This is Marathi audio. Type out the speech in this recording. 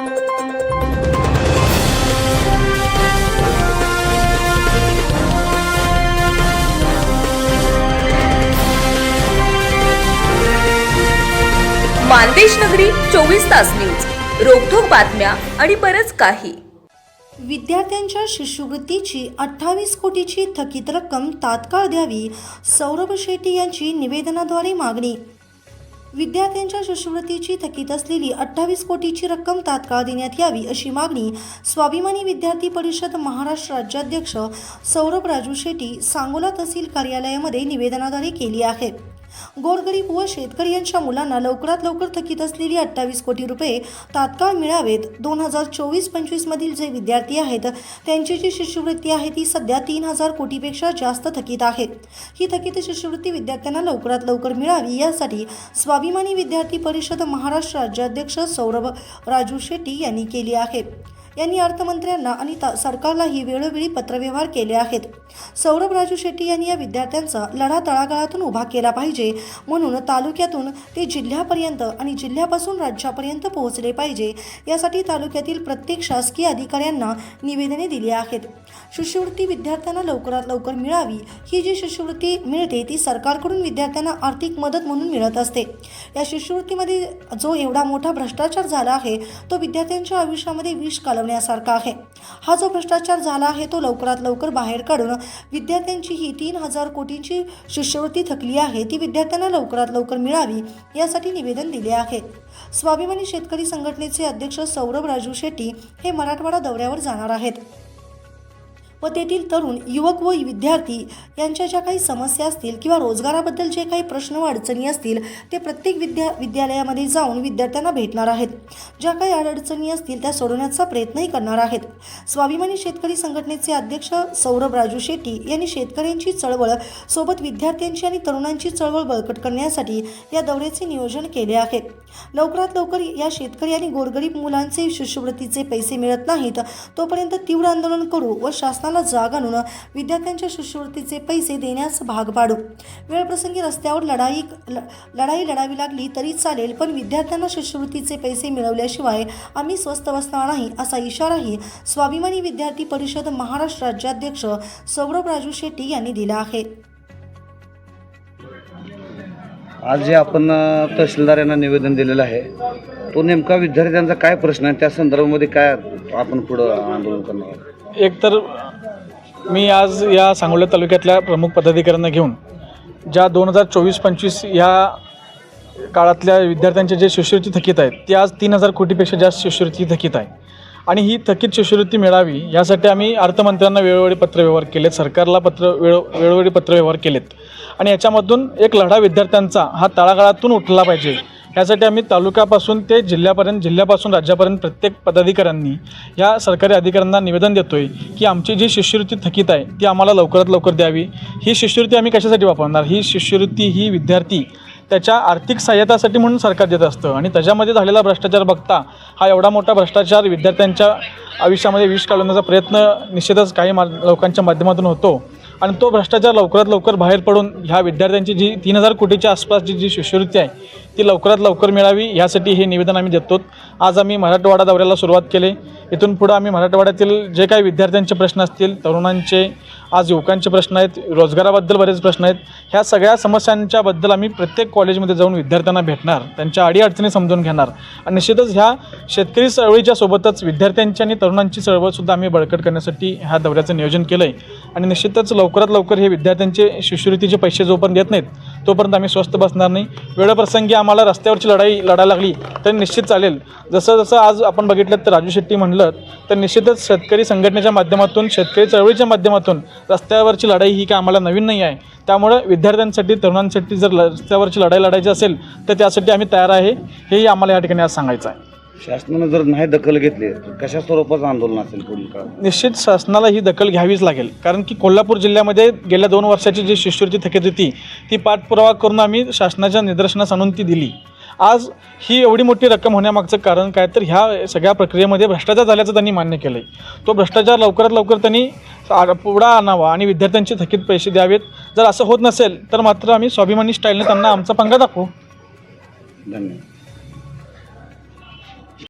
मानदेश नगरी चोवीस तास न्यूज. रोखोक बातम्या आणि बरंच काही. विद्यार्थ्यांच्या शिष्यवृत्तीची अठ्ठावीस कोटीची थकीत रक्कम तात्काळ द्यावी सौरभ शेट्टी यांची निवेदनाद्वारे मागणी विद्यार्थ्यांच्या शिष्यवृत्तीची थकीत असलेली अठ्ठावीस कोटीची रक्कम तात्काळ देण्यात यावी अशी मागणी स्वाभिमानी विद्यार्थी परिषद महाराष्ट्र राज्याध्यक्ष सौरभ राजू शेट्टी सांगोला तहसील कार्यालयामध्ये निवेदनाद्वारे केली आहे. गोरगरीब व शेतकरी यांच्या मुलांना लवकरात लवकर थकीत असलेली अठ्ठावीस कोटी रुपये तात्काळ मिळावेत. दोन हजार चोवीस पंचवीसमधील जे विद्यार्थी आहेत त्यांची जी शिष्यवृत्ती आहे ती सध्या तीन हजार कोटीपेक्षा जास्त थकीत आहे. ही थकीत शिष्यवृत्ती विद्यार्थ्यांना लवकरात लवकर मिळावी यासाठी स्वाभिमानी विद्यार्थी परिषद महाराष्ट्र राज्याध्यक्ष सौरभ राजू शेट्टी यांनी केली आहे. यांनी अर्थमंत्र्यांना आणि ता- सरकारलाही वेळोवेळी पत्रव्यवहार केले आहेत. सौरभ राजू शेट्टी यांनी या विद्यार्थ्यांचा लढा तळागाळातून उभा केला पाहिजे. म्हणून तालुक्यातून ते जिल्ह्यापर्यंत आणि जिल्ह्यापासून राज्यापर्यंत पोहोचले पाहिजे. यासाठी तालुक्यातील प्रत्येक शासकीय अधिकाऱ्यांना निवेदने दिली आहेत. शिष्यवृत्ती विद्यार्थ्यांना लवकरात लवकर मिळावी. ही जी शिष्यवृत्ती मिळते ती सरकारकडून विद्यार्थ्यांना आर्थिक मदत म्हणून मिळत असते. या शिष्यवृत्तीमध्ये जो एवढा मोठा भ्रष्टाचार झाला आहे तो विद्यार्थ्यांच्या आयुष्यामध्ये विष कालवण्यासारखा आहे. हा जो भ्रष्टाचार झाला आहे तो लवकरात लवकर बाहेर काढून विद्यार्थ्यांची ही तीन हजार कोटींची शिष्यवृत्ती थकली आहे ती विद्यार्थ्यांना लवकरात लवकर मिळावी यासाठी निवेदन दिले आहे. स्वाभिमानी शेतकरी संघटनेचे अध्यक्ष सौरभ राजू शेट्टी हे मराठवाडा दौऱ्यावर जाणार आहेत. व तेथील तरुण युवक व विद्यार्थी यांच्या ज्या काही समस्या असतील किंवा रोजगाराबद्दल जे काही प्रश्न व अडचणी असतील ते प्रत्येक विद्या विद्यालयामध्ये जाऊन विद्यार्थ्यांना भेटणार आहेत. ज्या काही अडचणी असतील त्या सोडवण्याचा प्रयत्नही करणार आहेत. स्वाभिमानी शेतकरी संघटनेचे अध्यक्ष सौरभ राजू शेट्टी यांनी शेतकऱ्यांची चळवळ सोबत विद्यार्थ्यांची आणि तरुणांची चळवळ बळकट करण्यासाठी या दौऱ्याचे नियोजन केले आहे. लवकरात लवकर या शेतकरी आणि गोरगरीब मुलांचे शिष्यवृत्तीचे पैसे मिळत नाहीत तोपर्यंत तीव्र आंदोलन करू व शासनाला जाग आणून विद्यार्थ्यांच्या शिष्यवृत्तीचे पैसे देण्यास भाग पाडू. वेळप्रसंगी रस्त्यावर लढाई ल- लढाई लढावी लागली तरी चालेल पण विद्यार्थ्यांना शिष्यवृत्तीचे पैसे मिळवल्याशिवाय आम्ही स्वस्थ बसणार नाही असा इशाराही स्वाभिमानी विद्यार्थी परिषद महाराष्ट्र राज्याध्यक्ष सौरभ राजू शेट्टी यांनी दिला आहे. आज जे आपण तहसीलदार यांना निवेदन दिलेलं आहे तो नेमका विद्यार्थ्यांचा काय प्रश्न आहे? त्या संदर्भामध्ये काय आपण पुढं आंदोलन करणार आहोत? एकतर मी आज या सांगोला तालुक्यातल्या प्रमुख पदाधिकाऱ्यांना घेऊन ज्या दोन हजार चोवीस पंचवीस या काळातल्या विद्यार्थ्यांचे जे शिष्यवृत्ती थकीत आहेत ते आज तीन हजार कोटीपेक्षा जास्त शिष्यवृत्ती थकीत आहे. आणि ही थकीत शिष्यवृत्ती मिळावी यासाठी आम्ही अर्थमंत्र्यांना वेळोवेळी पत्रव्यवहार केलेत सरकारला पत्र वेळो वेळोवेळी पत्रव्यवहार केलेत. आणि याच्यामधून एक लढा विद्यार्थ्यांचा हा तळागाळातून उठला पाहिजे. यासाठी आम्ही तालुक्यापासून ते जिल्ह्यापर्यंत जिल्ह्यापासून राज्यापर्यंत प्रत्येक पदाधिकाऱ्यांनी या सरकारी अधिकाऱ्यांना निवेदन देतो आहे की आमची जी शिष्यवृत्ती थकीत आहे ती आम्हाला लवकरात लवकर द्यावी. ही शिष्यवृत्ती आम्ही कशासाठी वापरणार? ही शिष्यवृत्ती ही विद्यार्थी त्याच्या आर्थिक सहाय्यतासाठी म्हणून सरकार देत असतं आणि त्याच्यामध्ये झालेला भ्रष्टाचार बघता हा एवढा मोठा भ्रष्टाचार विद्यार्थ्यांच्या आयुष्यामध्ये विष काढवण्याचा प्रयत्न निश्चितच काही मा लोकांच्या माध्यमातून होतो. आणि तो भ्रष्टाचार लवकरात लवकर बाहेर पडून ह्या विद्यार्थ्यांची जी तीन हजार कोटीच्या आसपासची जी शिष्यवृत्ती आहे ती लवकरात लवकर मिळावी यासाठी हे निवेदन आम्ही देतो. आज आम्ही मराठवाडा दौऱ्याला सुरुवात केली. इथून पुढं आम्ही मराठवाड्यातील जे काही विद्यार्थ्यांचे प्रश्न असतील तरुणांचे आज युवकांचे प्रश्न आहेत रोजगाराबद्दल बरेच प्रश्न आहेत ह्या सगळ्या समस्यांच्याबद्दल आम्ही प्रत्येक कॉलेजमध्ये जाऊन विद्यार्थ्यांना भेटणार. त्यांच्या अडीअडचणी समजून घेणार. आणि निश्चितच ह्या शेतकरी चळवळीच्या सोबतच विद्यार्थ्यांची आणि तरुणांची चळवळसुद्धा आम्ही बळकट करण्यासाठी ह्या दौऱ्याचं नियोजन केलं आहे आणि निश्चितच लवकरात लवकर हे विद्यार्थ्यांचे शिष्यवृत्तीचे पैसे जोपर्यंत देत नाहीत तोपर्यंत आम्ही स्वस्थ बसणार नाही. वेळप्रसंगी आम्हाला रस्त्यावरची लढाई लढायला लागली तर निश्चित चालेल. जसं जसं आज आपण बघितलं तर राजू शेट्टी म्हणलं तर निश्चितच शेतकरी संघटनेच्या माध्यमातून शेतकरी चळवळीच्या माध्यमातून रस्त्यावरची लढाई ही काय आम्हाला नवीन नाही आहे. त्यामुळं विद्यार्थ्यांसाठी तरुणांसाठी जर रस्त्यावरची लढाई लढायची असेल तर त्यासाठी आम्ही तयार आहे. हेही आम्हाला या ठिकाणी आज सांगायचं आहे. शासनानं जर नाही दखल घेतली तर कशा स्वरूपाचं आंदोलन असेल पुढील काळात निश्चित शासनाला ही दखल घ्यावीच लागेल. कारण की कोल्हापूर जिल्ह्यामध्ये गेल्या दोन वर्षाची जी शिष्यवृत्ती थकीत होती ती पाठपुरावा करून आम्ही शासनाच्या निदर्शनास आणून ती दिली. आज ही एवढी मोठी रक्कम होण्यामागचं कारण काय? तर ह्या सगळ्या प्रक्रियेमध्ये भ्रष्टाचार झाल्याचं त्यांनी मान्य केलं आहे तो भ्रष्टाचार लवकरात लवकर त्यांनी पुढं आणावा आणि विद्यार्थ्यांचे थकीत पैसे द्यावेत. जर असं होत नसेल तर मात्र आम्ही स्वाभिमानी स्टाईलने त्यांना आमचा पंगा दाखवू. धन्यवाद.